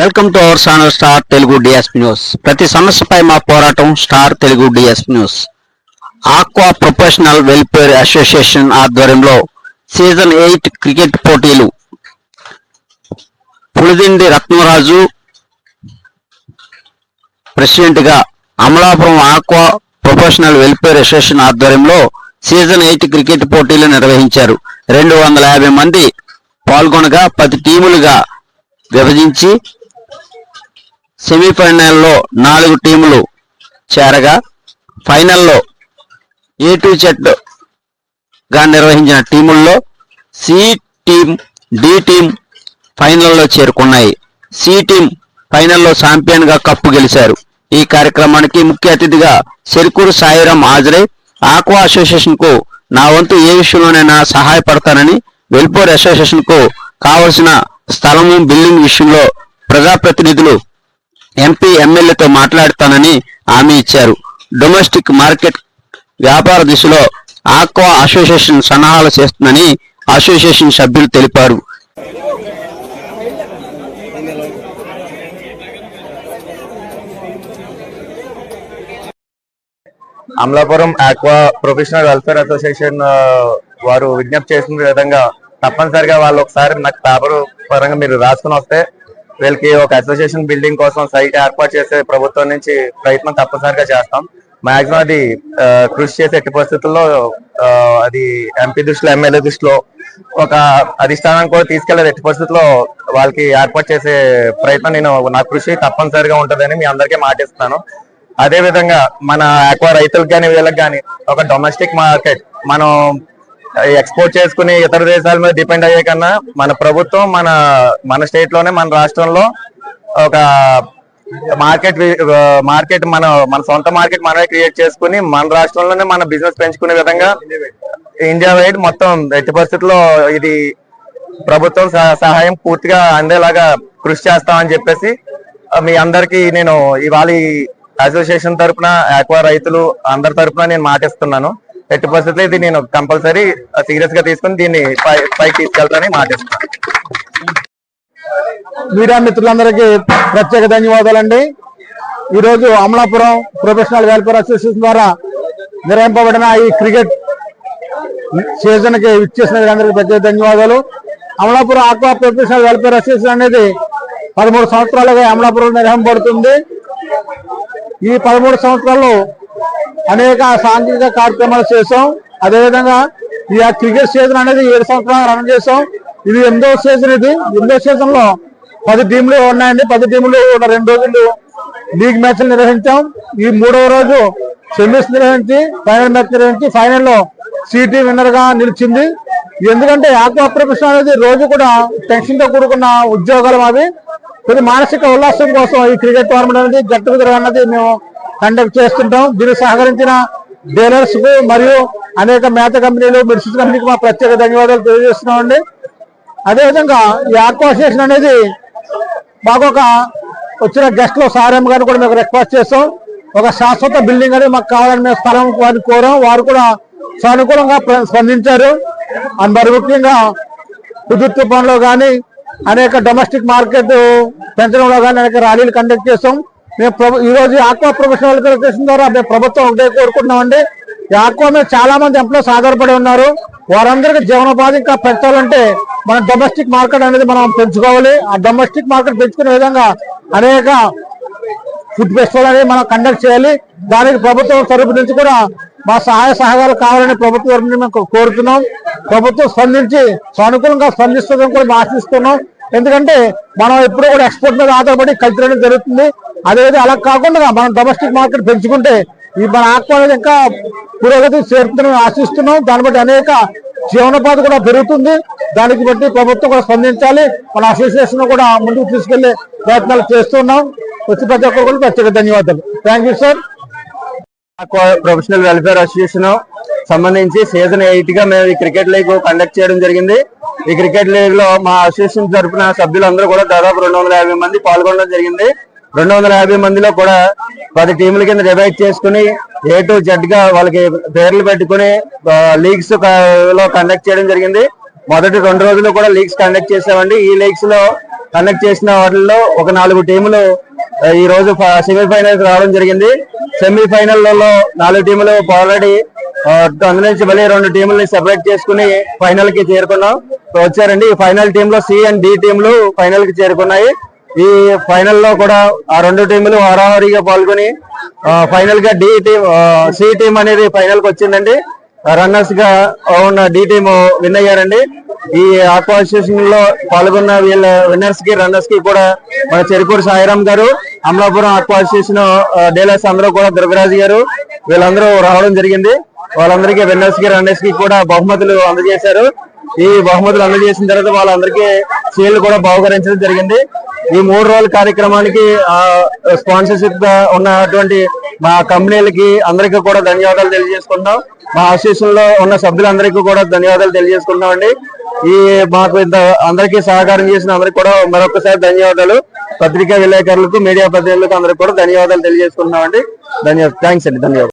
Welcome to our channel star Telugu DSP news ప్రతి సమస్యపై మా పోరాటం star Telugu DSP news aqua professional welfare association ఆధ్వర్యంలో season eight cricket పోటీలు. పులిదిండి రత్నరాజు ప్రెసిడెంట్గా Amalapuram aqua professional welfare association ఆధ్వర్యంలో సీజన్ ఎయిట్ క్రికెట్ పోటీలు నిర్వహించారు. రెండు వందల యాభై మంది పాల్గొనగా పది టీములుగా విభజించి సెమీఫైనల్లో నాలుగు టీములు చేరగా ఫైనల్లో ఏ టూ గా నిర్వహించిన టీముల్లో సి టీం డి టీం ఫైనల్లో చేరుకున్నాయి. సి టీం ఫైనల్లో ఛాంపియన్గా కప్పు గెలిచారు. ఈ కార్యక్రమానికి ముఖ్య అతిథిగా చెరుకూరు సాయిరాం హాజరై ఆక్వా అసోసియేషన్కు నా వంతు ఏ విషయంలోనైనా సహాయపడతానని వెల్పోర్ అసోసియేషన్కు కావలసిన స్థలము బిల్డింగ్ విషయంలో ప్రజాప్రతినిధులు ఎంపీ ఎమ్మెల్యేతో మాట్లాడతానని హామీ ఇచ్చారు. డొమెస్టిక్ మార్కెట్ వ్యాపార దిశలో ఆక్వా అసోసియేషన్ సన్నాహాలు చేస్తుందని అసోసియేషన్ సభ్యులు తెలిపారు. Amalapuram aqua professional welfare association వారు విజ్ఞప్తి చేసిన విధంగా తప్పనిసరిగా వాళ్ళు ఒకసారి నాకు పేపర్ పరంగా మీరు రాసుకుని వస్తే వీళ్ళకి ఒక అసోసియేషన్ బిల్డింగ్ కోసం సైట్ ఏర్పాటు చేసే ప్రభుత్వం నుంచి ప్రయత్నం తప్పనిసరిగా చేస్తాం. మాక్సిమం అది కృషి చేసే ఎట్టి పరిస్థితుల్లో అది ఎంపీ దృష్టిలో ఎమ్మెల్యే దృష్టిలో ఒక అధిష్టానం కూడా తీసుకెళ్ళేదు ఎట్టి పరిస్థితుల్లో వాళ్ళకి ఏర్పాటు చేసే ప్రయత్నం నేను నా కృషి తప్పనిసరిగా ఉంటుందని మీ అందరికీ మాటిస్తున్నాను. అదే విధంగా మన ఆక్వా రైతులకు కానీ వీళ్ళకి కానీ ఒక డొమెస్టిక్ మార్కెట్ మనం ఎక్స్పోర్ట్ చేసుకుని ఇతర దేశాల మీద డిపెండ్ అయ్యే కన్నా మన ప్రభుత్వం మన మన స్టేట్లోనే మన రాష్ట్రంలో ఒక మార్కెట్ మార్కెట్ మన మన సొంత మార్కెట్ మనమే క్రియేట్ చేసుకుని మన రాష్ట్రంలోనే మన బిజినెస్ పెంచుకునే విధంగా ఇండియా వైడ్ మొత్తం ఎట్టి పరిస్థితుల్లో ఇది ప్రభుత్వం సహ- సహాయం పూర్తిగా అందేలాగా కృషి చేస్తామని చెప్పేసి మీ అందరికి నేను ఇవాళ అసోసియేషన్ తరపున ఆక్వా రైతులు అందరి తరఫున నేను మాటిస్తున్నాను. ఎట్టి పరిస్థితుల్లో ఇది నేను కంపల్సరీ సీరియస్గా తీసుకుని దీన్ని పై- పైకి తీసుకెళ్తానని మాటిస్తున్నాను మీడియా మిత్రులందరికీ ప్రత్యేక ధన్యవాదాలండి. ఈరోజు అమలాపురం ప్రొఫెషనల్ వెల్ఫేర్ అసోసియేషన్ ద్వారా నిర్వహింపబడిన ఈ క్రికెట్ సీజన్కి ఇచ్చేసిన వీరందరికీ ప్రత్యేక ధన్యవాదాలు. Amalapuram aqua professional welfare association అనేది పదమూడు సంవత్సరాలుగా అమలాపురం నిర్వహింపబడుతుంది. ఈ పదమూడు సంవత్సరాల్లో అనేక సాంకేతిక కార్యక్రమాలు చేసాం అదేవిధంగా ఈ క్రికెట్ సీజన్ అనేది ఏడు సంవత్సరాలు రన్ చేసాం ఇది ఎనిమిదో సీజన్ ఇది. ఎనిమిదో సీజన్లో పది టీంలు ఉన్నాయండి. పది టీంలు రెండు రోజులు లీగ్ మ్యాచ్లు నిర్వహించాం. ఈ మూడవ రోజు సెమీస్ నిర్వహించి ఫైనల్ మ్యాచ్ నిర్వహించి ఫైనల్లో సిటీ విన్నర్గా నిలిచింది. ఎందుకంటే ఆక్వా ప్రొఫెషన్ అనేది రోజు కూడా టెన్షన్తో కూడుకున్న ఉద్యోగాలు అవి కొన్ని మానసిక ఉల్లాసం కోసం ఈ క్రికెట్ టోర్నమెంట్ అనేది జట్టు కుదర అన్నది మేము కండక్ట్ చేస్తుంటాం. దీనికి సహకరించిన డీలర్స్కు మరియు అనేక మేత కంపెనీలు మెడిసిన్స్ కంపెనీకి మా ప్రత్యేక ధన్యవాదాలు తెలియజేస్తున్నామండి. అదేవిధంగా ఈ ఆక్వా స్టేషన్ అనేది మాకు ఒక వచ్చిన గెస్ట్లో సారం గారిని కూడా మేము రిక్వెస్ట్ చేస్తాం. ఒక శాశ్వత బిల్డింగ్ అనేది మాకు కావాలని మేము స్థలం వారిని కోరాం. వారు కూడా సానుకూలంగా స్పందించారు. అండ్ మరి ముఖ్యంగా కుదుర్తి పనిలో కానీ అనేక డొమెస్టిక్ మార్కెట్ పెంచడంలో కానీ అనేక ర్యాలీలు కండక్ట్ చేస్తాం. మేము ప్రభు- ఈ రోజు ఆక్వా ప్రొఫెషనల్ అసోసియేషన్ ద్వారా మేము ప్రభుత్వం ఒకటే కోరుకుంటున్నామండి. ఈ ఆక్వా మీద చాలా మంది ఎంప్లాయస్ ఆధారపడి ఉన్నారు. వారందరికీ జీవనోపాధి ఇంకా పెంచాలంటే మన డొమెస్టిక్ మార్కెట్ అనేది మనం పెంచుకోవాలి. ఆ డొమెస్టిక్ మార్కెట్ పెంచుకునే విధంగా అనేక ఫుడ్ ఫెస్టివల్ అనేది మనం కండక్ట్ చేయాలి. దానికి ప్రభుత్వం తరపు నుంచి కూడా మా సహాయ సహకారాలు కావాలని ప్రభుత్వం తరపు నుంచి మేము కోరుతున్నాం. ప్రభుత్వం స్పందించి సానుకూలంగా స్పందిస్తుందని కూడా ఆశిస్తున్నాం. ఎందుకంటే మనం ఎప్పుడూ కూడా ఎక్స్పోర్ట్ మీద ఆధారపడి కల్చర్ అనేది జరుగుతుంది. అదేవిధంగా అలా కాకుండా మనం డొమెస్టిక్ మార్కెట్ పెంచుకుంటే ఈ మన ఆక్వాలజీ ఇంకా పురోగతి చేరుతుందని ఆశిస్తున్నాం. దాన్ని బట్టి అనేక జీవనోపాధి కూడా పెరుగుతుంది. దానికి బట్టి ప్రభుత్వం కూడా స్పందించాలి. మన అసోసియేషన్ కూడా ముందుకు తీసుకెళ్ళే ప్రయత్నాలు చేస్తున్నాం. వచ్చి ప్రతి ఒక్కరు ప్రత్యేక ధన్యవాదాలు. Thank you sir professional welfare association సంబంధించి సీజన్ ఎయిట్గా మేము ఈ క్రికెట్ లీగ్ కండక్ట్ చేయడం జరిగింది. ఈ క్రికెట్ లీగ్లో మా అసోసియేషన్ తరఫున సభ్యులందరూ కూడా దాదాపు రెండు వందల యాభై మంది పాల్గొనడం జరిగింది. రెండు వందల యాభై మందిలో కూడా పది టీముల కింద డివైడ్ చేసుకుని ఏ టు జెడ్గా వాళ్ళకి పేర్లు పెట్టుకుని లీగ్స్లో కండక్ట్ చేయడం జరిగింది. మొదటి రెండు రోజులు కూడా లీగ్స్ కండక్ట్ చేసామండి ఈ లీగ్స్లో కండక్ట్ చేసిన వాటిల్లో ఒక నాలుగు టీములు ఈ రోజు సెమీఫైనల్స్ రావడం జరిగింది. సెమీఫైనల్లో నాలుగు టీములు ఆల్రెడీ అందులో నుంచి మళ్ళీ రెండు టీముల్ని సెపరేట్ చేసుకుని ఫైనల్కి చేరుకున్నాం. వచ్చారండి. ఈ ఫైనల్ టీమ్లో సి అండ్ డి టీంలు ఫైనల్కి చేరుకున్నాయి. ఈ ఫైనల్లో కూడా ఆ రెండు టీములు హరాహరిగా పాల్గొని ఫైనల్గా డి టీమ్ సి టీం అనేది ఫైనల్కి వచ్చిందండి. రన్నర్స్గా ఉన్న డి టీమ్ విన్ అయ్యారండి. ఈ ఆక్వా లో పాల్గొన్న వీళ్ళ విన్నర్స్కి రన్నర్స్కి కూడా మన చెరుకూరు సాయిరామ్ గారు అమలాపురం ఆక్వాసియేషన్ డీలర్స్ అందరూ కూడా దుర్గరాజు గారు వీళ్ళందరూ రావడం జరిగింది. వాళ్ళందరికీ విన్నర్స్కి రన్నర్స్కి కూడా బహుమతులు అందజేశారు. ఈ బహుమతులు అందజేసిన తర్వాత వాళ్ళందరికీ చీరలు కూడా బహుకరించడం జరిగింది. ఈ మూడు రోజుల కార్యక్రమానికి స్పాన్సర్షిప్గా ఉన్నటువంటి మా కంపెనీలకి అందరికీ కూడా ధన్యవాదాలు తెలియజేసుకుందాం మా అసోసియేషన్లో ఉన్న సభ్యులందరికీ కూడా ధన్యవాదాలు తెలియజేసుకుందాం అండి ఈ మాకు ఇంత అందరికీ సహకారం చేసిన అందరికీ కూడా మరొకసారి ధన్యవాదాలు. పత్రికా విలేకరులకు మీడియా ప్రతినిధులకు అందరికీ కూడా ధన్యవాదాలు తెలియజేసుకుంటున్నాం అండి ధన్యవాదాలు. థ్యాంక్స్ అండి. ధన్యవాదాలు.